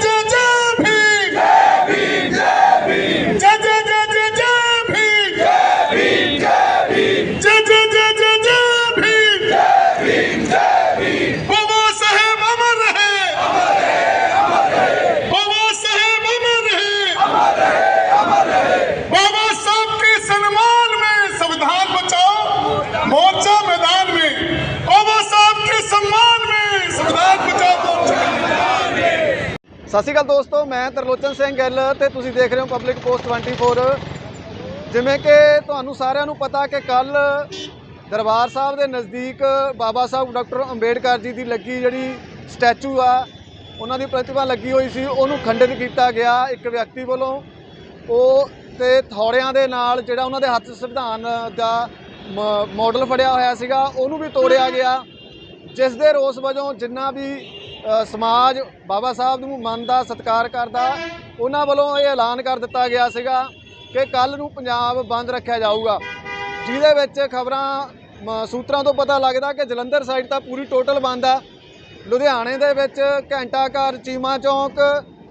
ਜੈ ਸਤਿ ਸ਼੍ਰੀ ਅਕਾਲ ਦੋਸਤੋ, ਮੈਂ ਤਰਲੋਚਨ ਸਿੰਘ ਗਿੱਲ ਤੇ ਤੁਸੀਂ ਦੇਖ ਰਹੇ ਹੋ ਪਬਲਿਕ ਪੋਸਟ 24 ਜਿਵੇਂ ਕਿ ਤੁਹਾਨੂੰ ਸਾਰਿਆਂ ਨੂੰ ਪਤਾ ਕਿ ਕੱਲ ਦਰਬਾਰ ਸਾਹਿਬ ਦੇ ਨਜ਼ਦੀਕ ਬਾਬਾ ਸਾਹਿਬ ਡਾਕਟਰ ਅੰਬੇਡਕਰ ਜੀ ਦੀ ਲੱਗੀ ਜਿਹੜੀ ਸਟੈਚੂ ਆ, ਉਹਨਾਂ ਦੀ ਪ੍ਰਤਿਭਾ ਲੱਗੀ ਹੋਈ ਸੀ, ਉਹਨੂੰ ਖੰਡਿਤ ਕੀਤਾ ਗਿਆ ਇੱਕ ਵਿਅਕਤੀ ਵੱਲੋਂ। ਉਹ ਤੇ ਥੌੜਿਆਂ ਦੇ ਨਾਲ ਜਿਹੜਾ ਉਹਨਾਂ ਦੇ ਹੱਥ ਸੰਵਿਧਾਨ ਦਾ ਮ- ਮਾਡਲ ਫੜਿਆ ਹੋਇਆ ਸੀਗਾ, ਉਹਨੂੰ ਵੀ ਤੋੜਿਆ ਗਿਆ, ਜਿਸ ਦੇ ਰੋਸ ਵਜੋਂ ਜਿੰਨਾ ਵੀ ਸਮਾਜ ਬਾਬਾ ਸਾਹਿਬ ਨੂੰ ਮੰਨਦਾ ਸਤਿਕਾਰ ਕਰਦਾ। ਉਹਨਾਂ ਵੱਲੋਂ ਇਹ ਐਲਾਨ ਕਰ ਦਿੱਤਾ ਗਿਆ ਸੀਗਾ ਕਿ ਕੱਲ ਨੂੰ ਪੰਜਾਬ ਬੰਦ ਰੱਖਿਆ ਜਾਊਗਾ। ਜਿਹਦੇ ਵਿੱਚ ਖਬਰਾਂ ਸੂਤਰਾਂ ਤੋਂ ਪਤਾ ਲੱਗਦਾ ਕਿ ਜਲੰਧਰ ਸਾਈਡ ਤਾਂ ਪੂਰੀ ਟੋਟਲ ਬੰਦ ਆ। ਲੁਧਿਆਣੇ ਦੇ ਵਿੱਚ ਘੰਟਾ ਘਰ ਚੀਮਾ ਚੌਂਕ,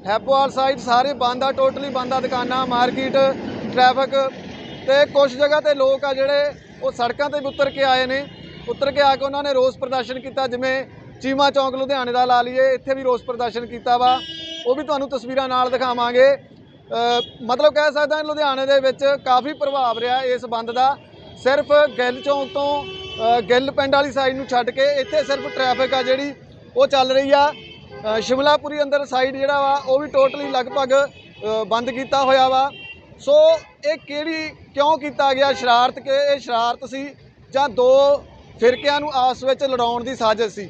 ਹੈਪੋਵਾਲ ਸਾਈਡ ਸਾਰੇ ਬੰਦ ਆ ਟੋਟਲੀ ਬੰਦ ਆ ਦੁਕਾਨਾਂ, ਮਾਰਕੀਟ ਟ੍ਰੈਫਿਕ ਤੇ ਕੁਝ ਜਗ੍ਹਾ ਤੇ ਲੋਕ ਆ ਜਿਹੜੇ ਉਹ ਸੜਕਾਂ ਤੇ ਵੀ ਉਤਰ ਕੇ ਆਏ ਨੇ। ਉਤਰ ਕੇ ਆ ਕੇ ਉਹਨਾਂ ਨੇ ਰੋਸ ਪ੍ਰਦਰਸ਼ਨ ਕੀਤਾ, ਜਿਵੇਂ ਚੀਮਾ ਚੌਂਕ ਲੁਧਿਆਣੇ ਦਾ ਲਾ ਲਈਏ, ਇੱਥੇ ਵੀ ਰੋਸ ਪ੍ਰਦਰਸ਼ਨ ਕੀਤਾ ਵਾ। ਉਹ ਵੀ ਤੁਹਾਨੂੰ ਤਸਵੀਰਾਂ ਨਾਲ ਦਿਖਾਵਾਂਗੇ। ਮਤਲਬ ਕਹਿ ਸਕਦਾ ਹਾਂ ਲੁਧਿਆਣੇ ਦੇ ਵਿੱਚ ਕਾਫੀ ਪ੍ਰਭਾਵ ਰਿਹਾ ਇਸ ਬੰਦ ਦਾ। ਸਿਰਫ ਗਿੱਲ ਚੌਂਕ ਤੋਂ ਗਿੱਲ ਪਿੰਡ ਵਾਲੀ ਸਾਈਡ ਨੂੰ ਛੱਡ ਕੇ ਇੱਥੇ ਸਿਰਫ ਟ੍ਰੈਫਿਕ ਆ ਜਿਹੜੀ, ਉਹ ਚੱਲ ਰਹੀ ਆ। ਸ਼ਿਮਲਾਪੁਰੀ ਅੰਦਰ ਸਾਈਡ ਜਿਹੜਾ ਵਾ, ਉਹ ਵੀ ਟੋਟਲੀ ਲਗਭਗ ਬੰਦ ਕੀਤਾ ਹੋਇਆ ਵਾ। ਸੋ ਇਹ ਕਿਹੜੀ, ਕਿਉਂ ਕੀਤਾ ਗਿਆ ਸ਼ਰਾਰਤ? ਕਿ ਇਹ ਸ਼ਰਾਰਤ ਸੀ ਜਾਂ ਦੋ ਫਿਰਕਿਆਂ ਨੂੰ ਆਪਸ ਵਿੱਚ ਲੜਾਉਣ ਦੀ ਸਾਜ਼ਿਸ਼ ਸੀ?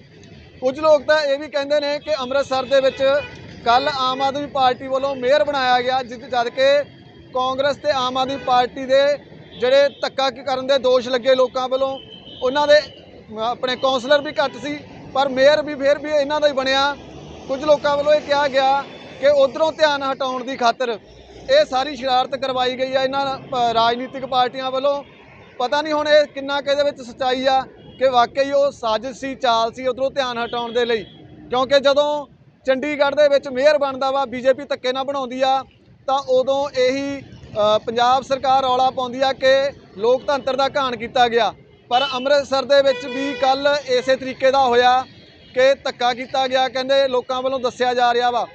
ਕੁਝ ਲੋਕ ਤਾਂ ਇਹ ਵੀ ਕਹਿੰਦੇ ਨੇ ਕਿ ਅੰਮ੍ਰਿਤਸਰ ਦੇ ਵਿੱਚ ਕੱਲ ਆਮ ਆਦਮੀ ਪਾਰਟੀ ਵੱਲੋਂ ਮੇਅਰ ਬਣਾਇਆ ਗਿਆ, ਜਿੱਦ, ਜਦ ਕਿ ਕਾਂਗਰਸ ਤੇ ਆਮ ਆਦਮੀ ਪਾਰਟੀ ਦੇ ਜਿਹੜੇ ਧੱਕਾ ਕਰਨ ਦੇ ਦੋਸ਼ ਲੱਗੇ ਲੋਕਾਂ ਵੱਲੋਂ, ਉਹਨਾਂ ਦੇ ਆਪਣੇ ਕਾਉਂਸਲਰ ਵੀ ਘੱਟ ਸੀ, ਪਰ ਮੇਅਰ ਵੀ ਫੇਰ ਵੀ ਇਹਨਾਂ ਦਾ ਹੀ ਬਣਿਆ। ਕੁਝ ਲੋਕਾਂ ਵੱਲੋਂ ਇਹ ਕਿਹਾ ਗਿਆ ਕਿ ਉਧਰੋਂ ਧਿਆਨ ਹਟਾਉਣ ਦੀ ਖਾਤਰ ਇਹ ਸਾਰੀ ਸ਼ਰਾਰਤ ਕਰਵਾਈ ਗਈ ਆ ਇਹਨਾਂ ਰਾਜਨੀਤਿਕ ਪਾਰਟੀਆਂ ਵੱਲੋਂ। ਪਤਾ ਨਹੀਂ ਹੁਣ ਇਹ ਕਿੰਨਾ ਕੁ ਇਹਦੇ ਵਿੱਚ ਸੱਚਾਈ ਆ ਕਿ ਵਾਕਈ ਉਹ ਸਾਜ਼ਿਸ਼ ਸੀ, ਚਾਲ ਸੀ ਉਧਰੋਂ ਧਿਆਨ ਹਟਾਉਣ ਦੇ ਲਈ। ਕਿਉਂਕਿ ਜਦੋਂ ਚੰਡੀਗੜ੍ਹ ਦੇ ਵਿੱਚ ਮੇਅਰ ਬਣਦਾ ਵਾ, ਬੀਜੇਪੀ ਧੱਕੇ ਨਾਲ ਬਣਾਉਂਦੀ ਆ, ਤਾਂ ਉਦੋਂ ਇਹੀ ਪੰਜਾਬ ਸਰਕਾਰ ਰੌਲਾ ਪਾਉਂਦੀ ਆ ਕਿ ਲੋਕਤੰਤਰ ਦਾ ਘਾਣ ਕੀਤਾ ਗਿਆ। ਪਰ ਅੰਮ੍ਰਿਤਸਰ ਦੇ ਵਿੱਚ ਵੀ ਕੱਲ ਇਸੇ ਤਰੀਕੇ ਦਾ ਹੋਇਆ ਕਿ ਧੱਕਾ ਕੀਤਾ ਗਿਆ, ਕਹਿੰਦੇ ਲੋਕਾਂ ਵੱਲੋਂ ਦੱਸਿਆ ਜਾ ਰਿਹਾ ਵਾ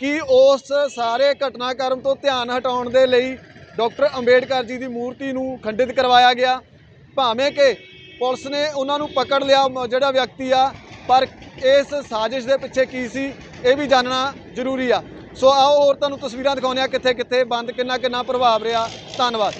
ਕਿ ਉਸ ਸਾਰੇ ਘਟਨਾਕ੍ਰਮ ਤੋਂ ਧਿਆਨ ਹਟਾਉਣ ਦੇ ਲਈ ਡਾਕਟਰ ਅੰਬੇਡਕਰ ਜੀ ਦੀ ਮੂਰਤੀ ਨੂੰ ਖੰਡਿਤ ਕਰਵਾਇਆ ਗਿਆ। ਭਾਵੇਂ ਕਿ ਪੁਲਿਸ ਨੇ ਉਹਨਾਂ ਨੂੰ ਪਕੜ ਲਿਆ ਜਿਹੜਾ ਵਿਅਕਤੀ ਆ, ਪਰ ਇਸ ਸਾਜ਼ਿਸ਼ ਦੇ ਪਿੱਛੇ ਕੀ ਸੀ, ਇਹ ਵੀ ਜਾਣਨਾ ਜ਼ਰੂਰੀ ਆ। ਸੋ ਆਓ ਹੋਰ ਤੁਹਾਨੂੰ ਤਸਵੀਰਾਂ ਦਿਖਾਉਂਦੇ ਆ ਕਿੱਥੇ ਕਿੱਥੇ ਬੰਦ ਕਿੰਨਾ ਕਿੰਨਾ ਪ੍ਰਭਾਵ ਰਿਹਾ। ਧੰਨਵਾਦ।